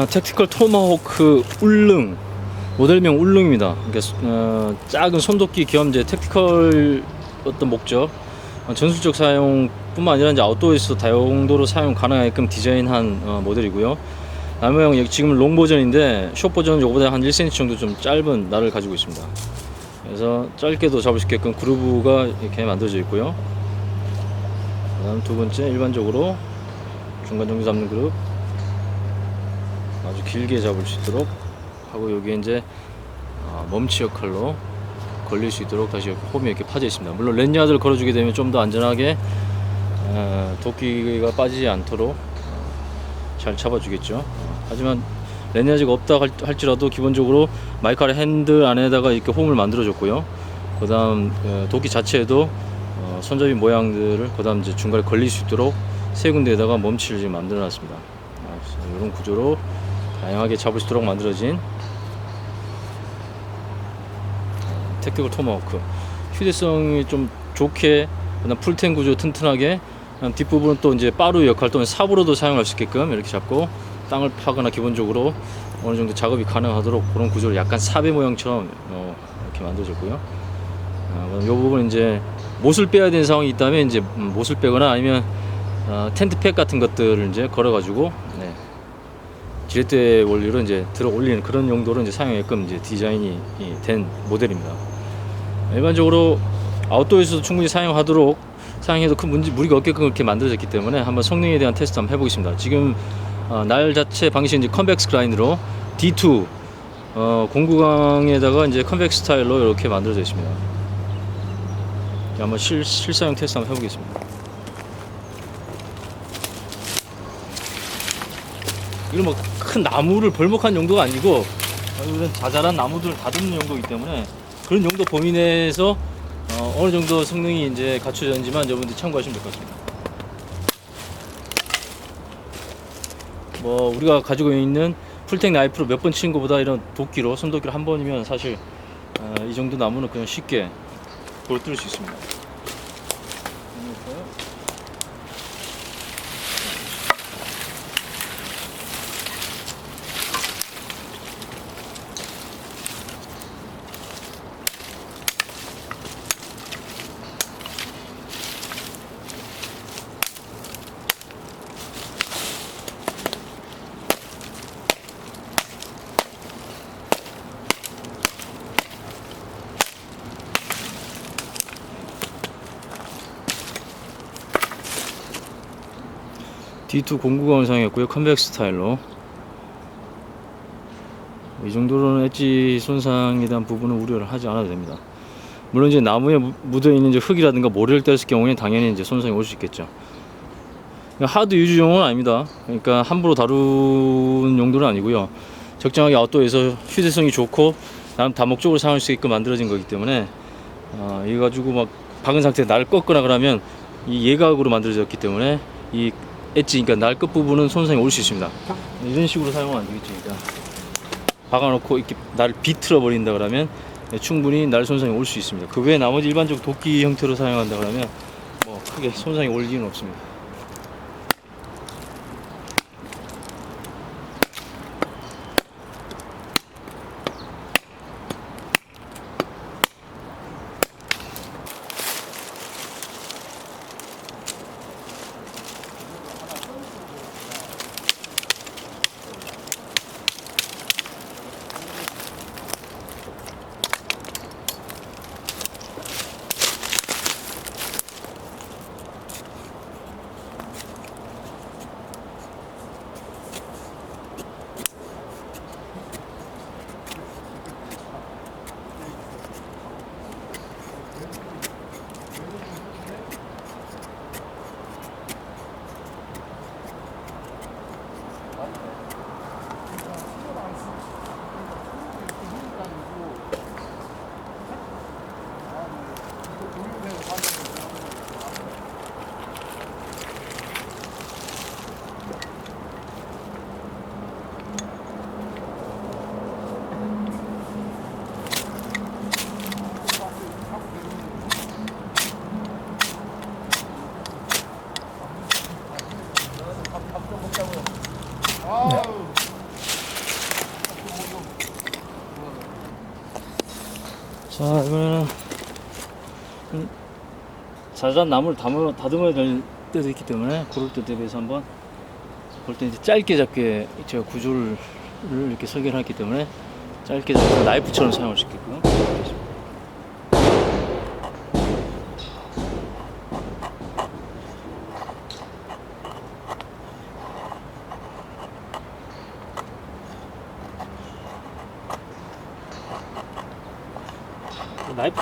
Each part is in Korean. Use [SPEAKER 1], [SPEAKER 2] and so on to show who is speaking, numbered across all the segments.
[SPEAKER 1] 아, 택티컬 토마호크 울릉 모델명 울릉입니다. 그러니까 어, 작은 손도끼 겸 이제 택티컬 어떤 목적 어, 전술적 사용뿐만 아니라 이제 아웃도어에서 다용도로 사용 가능하게끔 디자인한 어, 모델이고요. 여기 지금 롱 버전인데 숏 버전은 이거보다 한 1cm 정도 좀 짧은 날을 가지고 있습니다. 그래서 짧게도 잡을 수 있게끔 그루브가 이렇게 만들어져 있고요. 그다음 두 번째 일반적으로 중간 정도 잡는 그룹 아주 길게 잡을 수 있도록 하고 여기에 이제 아, 멈치 역할로 걸릴 수 있도록 다시 홈이 이렇게 파져 있습니다. 물론 렌야드를 걸어주게 되면 좀 더 안전하게 어, 도끼가 빠지지 않도록 어, 잘 잡아주겠죠. 어, 하지만 렌야드가 없다 할- 할지라도 기본적으로 마이카의 핸들 안에다가 이렇게 홈을 만들어줬고요. 그 다음 어, 도끼 자체에도 어, 손잡이 모양들을 그 다음 이제 중간에 걸릴 수 있도록 세 군데에다가 멈치를 지금 만들어 놨습니다. 아, 이런 구조로 다양하게 잡을 수 있도록 만들어진 어, 택티컬 토마호크 휴대성이 좀 좋게 그다음 풀텐 구조 튼튼하게 뒷부분은 또 이제 빠루 역할 또는 삽으로도 사용할 수 있게끔 이렇게 잡고 땅을 파거나 기본적으로 어느 정도 작업이 가능하도록 그런 구조를 약간 사배 모양처럼 어, 이렇게 만들어졌고요. 아, 이 부분 이제 못을 빼야 되는 상황이 있다면 이제 음, 못을 빼거나 아니면 어, 텐트팩 같은 것들을 이제 걸어가지고 네. 지렛대 원리로 이제 들어 올리는 그런 용도로 이제 사용하게끔 이제 디자인이 이된 모델입니다. 일반적으로 아웃도어에서도 충분히 사용하도록 사용해도 큰 문제 무리가 없게끔 그렇게 만들어졌기 때문에 한번 성능에 대한 테스트 한번 해보겠습니다. 지금 어, 날 자체 방식은 이제 컨벡스 그라인으로 D2 어, 공구강에다가 이제 컨벡스 스타일로 이렇게 만들어져 있습니다. 한번 실, 실사용 테스트 한번 해보겠습니다. 이건 뭐큰 나무를 벌목한 용도가 아니고 이런 자잘한 나무들을 다듬는 용도이기 때문에 그런 용도 범위 내에서 어, 어느 정도 성능이 이제 갖춰졌는지만 여러분들 참고하시면 될 것 같습니다. 뭐 우리가 가지고 있는 풀텍 나이프로 몇번친 것보다 이런 도끼로 손도끼로 한 번이면 사실 어, 이 정도 나무는 그냥 쉽게 부러뜨릴 수 있습니다. D2 공구감을 사용했고요. 컨벡스 스타일로. 이 정도로는 엣지 손상에 대한 부분은 우려를 하지 않아도 됩니다. 물론 이제 나무에 무- 묻어 있는 이제 흙이라든가 모래를 뗐을 경우에 당연히 이제 손상이 올 수 있겠죠. 하드 유지용은 아닙니다. 그러니까 함부로 다루는 용도는 아니고요. 적정하게 아웃도어에서 휴대성이 좋고 나름 다목적으로 사용할 수 있게끔 만들어진 거기 때문에 어, 이거 가지고 막 박은 상태에 날 꺾거나 그러면 이 예각으로 만들어졌기 때문에 이 엣지 그러니까 날 끝 부분은 손상이 올 수 있습니다. 이런 식으로 사용하면 안 되겠죠. 그러니까 박아놓고 이렇게 날 비틀어 버린다 그러면 충분히 날 손상이 올 수 있습니다. 그 외에 나머지 일반적 도끼 형태로 사용한다 그러면 뭐 크게 손상이 올 일은 없습니다. 자 이번에는 음, 자잘한 나무를 다듬어, 다듬어야 될 때도 있기 때문에 그럴 때 대비해서 한번 그럴 때 이제 짧게 잡게 제가 구조를 이렇게 설계를 했기 때문에 짧게 잡고 나이프처럼 사용할 수 있게끔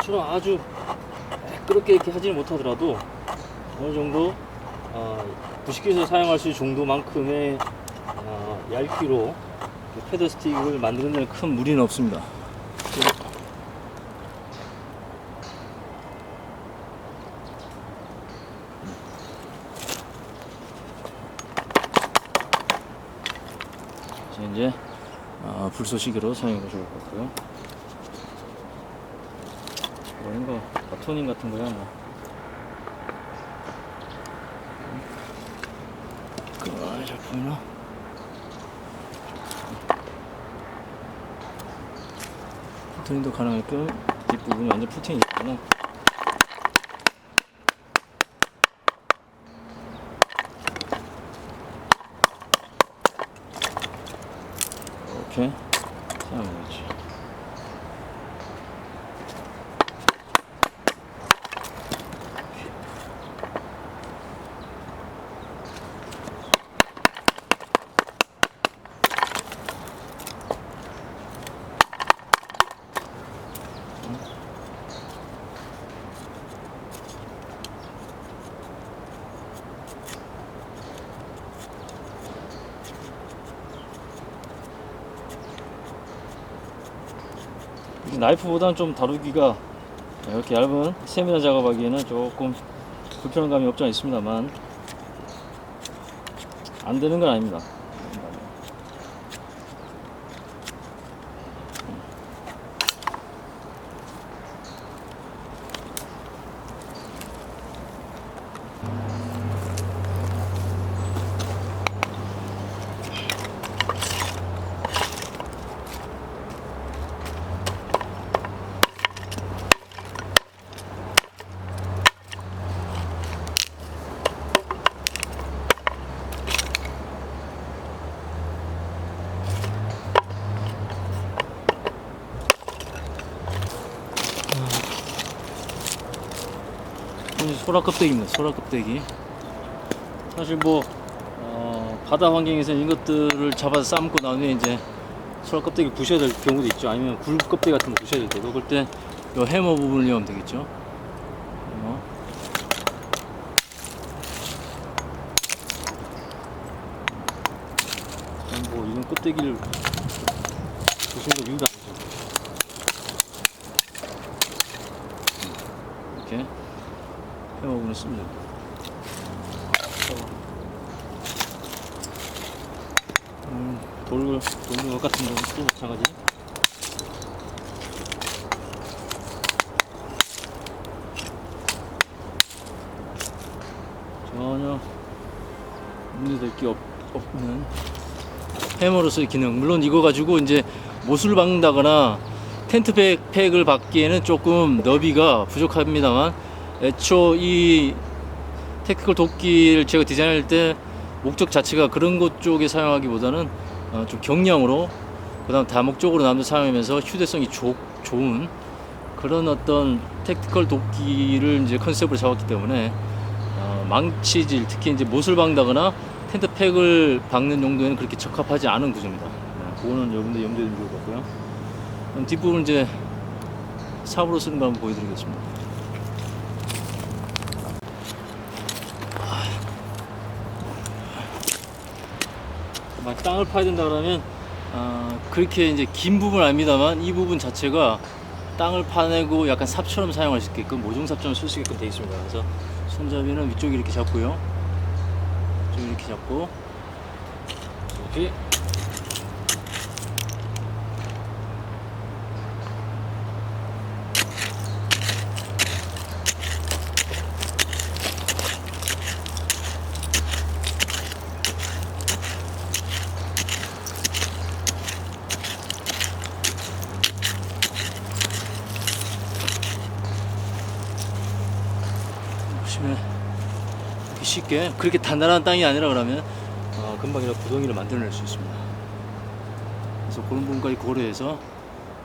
[SPEAKER 1] 나이프처럼 아주 매끄럽게 이렇게 하지는 못하더라도 어느 정도 어, 부식기에서 사용할 수 있는 정도만큼의 어, 얇기로 패드 스틱을 만드는 데는 큰 무리는 없습니다. 자, 이제 아, 불쏘시개로 사용해 것 같고요. 이런 거 바토닝 같은 거야 뭐. 그거 잘 보이나? 풀트닝도 가능하게끔 뒷부분이 완전 풀팅이 있구나 이렇게 사용해야지 나이프보다는 좀 다루기가 이렇게 얇은 세미나 작업하기에는 조금 불편한 감이 없지 않아 있습니다만 안 되는 건 아닙니다. 소라 껍데기입니다. 소라 껍데기. 사실 뭐 어, 바다 환경에서 이것들을 잡아서 삶고 나중에 이제 소라 껍데기 부셔야 될 경우도 있죠. 아니면 굴 껍데기 같은 거 부셔야 될 때도 그럴 때요 해머 부분을 이용하면 되겠죠. 뭐 이런 껍데기를 부수는 거 이유가 아니죠. 이렇게 부분을 쓰면 됩니다. 음, 돌, 돌 같은 경우는 또 마찬가지. 전혀 문제될 게 없, 없는 해머로서의 기능. 물론 이거 가지고 이제 못을 박는다거나 텐트 팩, 팩을 받기에는 조금 너비가 부족합니다만 애초 이 테크니컬 도끼를 제가 디자인할 때 목적 자체가 그런 것 쪽에 사용하기보다는 어, 좀 경량으로 그다음 다목적으로 남도 사용하면서 휴대성이 좋, 좋은 그런 어떤 택티컬 도끼를 이제 컨셉으로 잡았기 때문에 어, 망치질 특히 이제 못을 박다거나 텐트 팩을 박는 용도에는 그렇게 적합하지 않은 구조입니다. 네, 그거는 여러분들 염두에 좋을 것 같고요. 뒷부분 이제 삽으로 쓰는 거 한번 보여드리겠습니다. 막 땅을 파야 된다 그러면 어, 그렇게 이제 긴 부분 아닙니다만 이 부분 자체가 땅을 파내고 약간 삽처럼 사용할 수 있게끔 모종삽처럼 쓸 수 있게끔 되어 있습니다. 그래서 손잡이는 위쪽에 이렇게 잡고요. 좀 이렇게 잡고 이렇게 쉽게 그렇게 단단한 땅이 아니라 그러면 어, 금방 이렇게 구덩이를 만들어낼 수 있습니다. 그래서 그런 부분까지 고려해서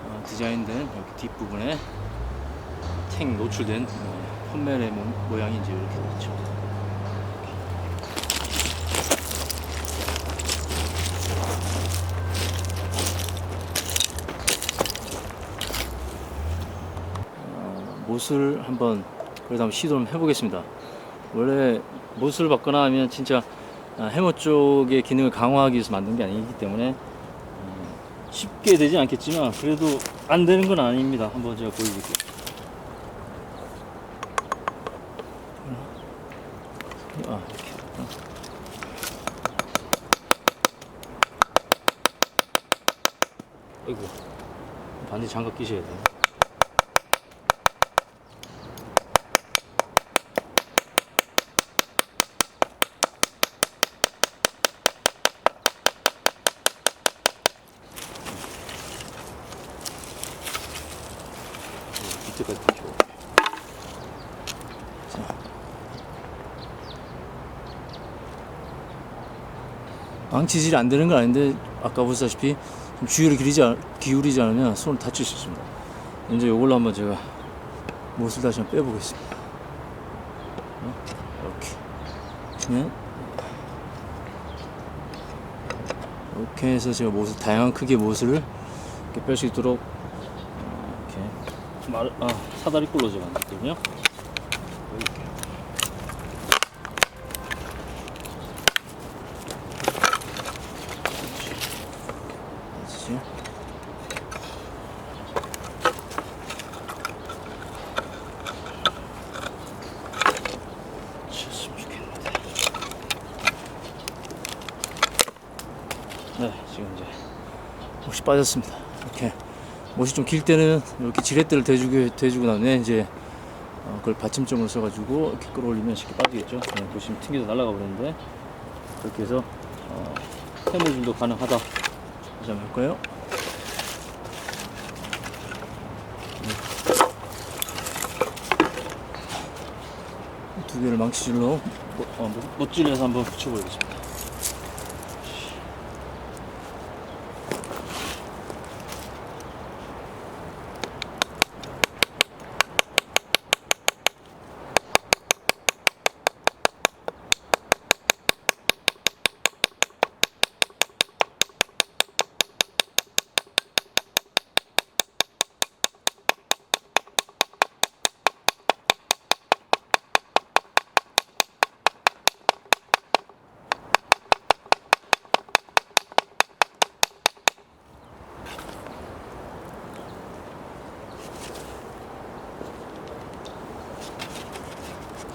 [SPEAKER 1] 어, 디자인된 이렇게 뒷부분에 탱 노출된 어, 폰멜의 모, 모양이 이제 이렇게 되죠. 어, 못을 한번 그래도 한번 시도를 해보겠습니다. 원래 못을 받거나 하면 진짜 아, 해머 쪽의 기능을 강화하기 위해서 만든 게 아니기 때문에 음, 쉽게 되지 않겠지만 그래도 안 되는 건 아닙니다. 한번 제가 보여드릴게요. 아, 이렇게. 어. 아이고 반대 장갑 끼셔야 돼요. 밑에까지 줘. 자. 망치질이 안 되는 건 아닌데 아까 보셨다시피 좀 주의를 기울이지, 않- 기울이지 않으면 손을 다칠 수 있습니다. 이제 이걸로 한번 제가 못을 다시 한번 빼보겠습니다. 어? 이렇게. 네. 이렇게 해서 제가 못을 다양한 크기의 못을 이렇게 뺄 수 있도록 어, 이렇게 말, 아, 사다리 꼴로 제가 만들거든요. 이렇게. 그렇지. 쳤으면 좋겠는데. 네, 지금 이제 못이 빠졌습니다. 이렇게 못이 좀 길 때는 이렇게 지렛대를 대주고 대주고 나면 이제 어, 그걸 받침점으로 써가지고 이렇게 끌어올리면 쉽게 빠지겠죠. 네, 보시면 튕겨서 날아가 버리는데 그렇게 해서 어, 해물질도 가능하다. 다시 한번 할까요? 네. 두 개를 망치질로 못, 어, 못- 못질려서 한번 붙여보겠습니다.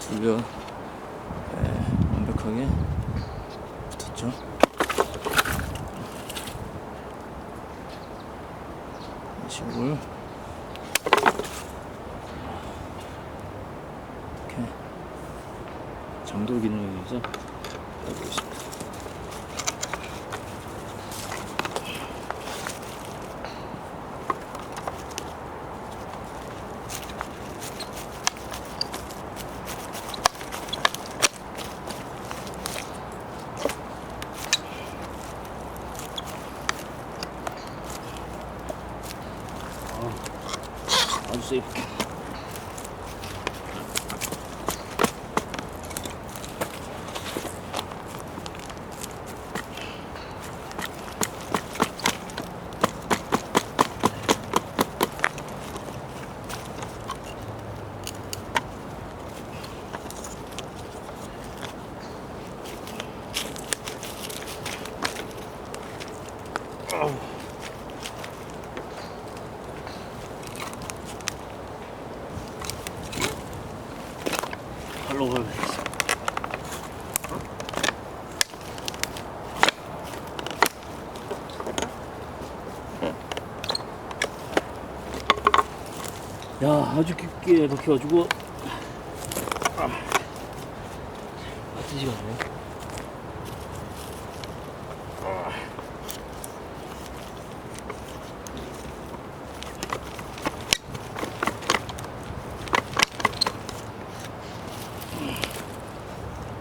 [SPEAKER 1] 둘려 네, 완벽하게 붙었죠. 이식을 이렇게 장돌 기능에 의해서 해보겠습니다. 아 발로 가야겠어. 야, 아주 깊게 박혀가지고 아, 빠지지가 않네.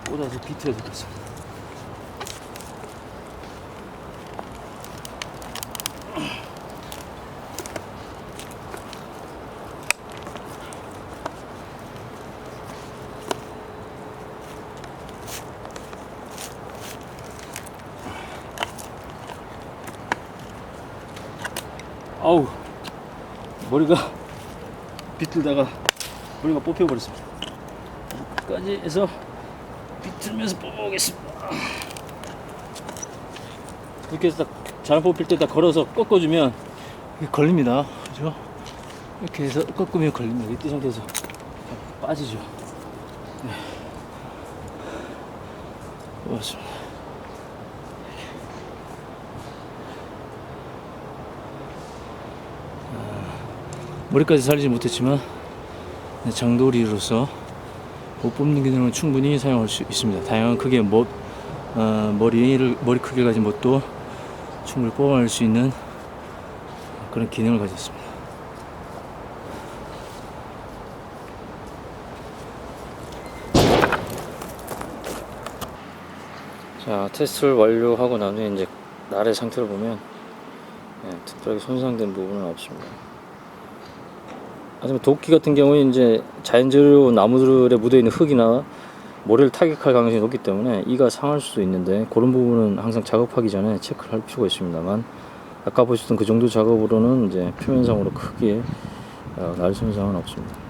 [SPEAKER 1] 꽂아서 비틀어 주겠습니다. 아우 머리가 비틀다가 머리가 뽑혀버렸습니다. 끝까지 해서 비틀면서 뽑아보겠습니다. 이렇게 해서 딱잘 뽑힐 때딱 걸어서 꺾어주면 걸립니다. 그죠? 이렇게 해서 꺾으면 걸립니다. 이때 상태에서 빠지죠. 네. 뽑았습니다. 머리까지 살리지 못했지만 장도리로서 못 뽑는 기능은 충분히 사용할 수 있습니다. 다양한 크기의 못, 어, 머리를 머리 크기를 가진 못도 충분히 뽑아낼 수 있는 그런 기능을 가졌습니다. 자 테스트를 완료하고 난 후에 이제 날의 상태를 보면 예, 특별하게 손상된 부분은 없습니다. 하지만 도끼 같은 경우에 이제 자연재료 나무들에 묻어 있는 흙이나 모래를 타격할 가능성이 높기 때문에 이가 상할 수도 있는데 그런 부분은 항상 작업하기 전에 체크를 할 필요가 있습니다만 아까 보셨던 그 정도 작업으로는 이제 표면상으로 크게 어, 날 손상은 없습니다.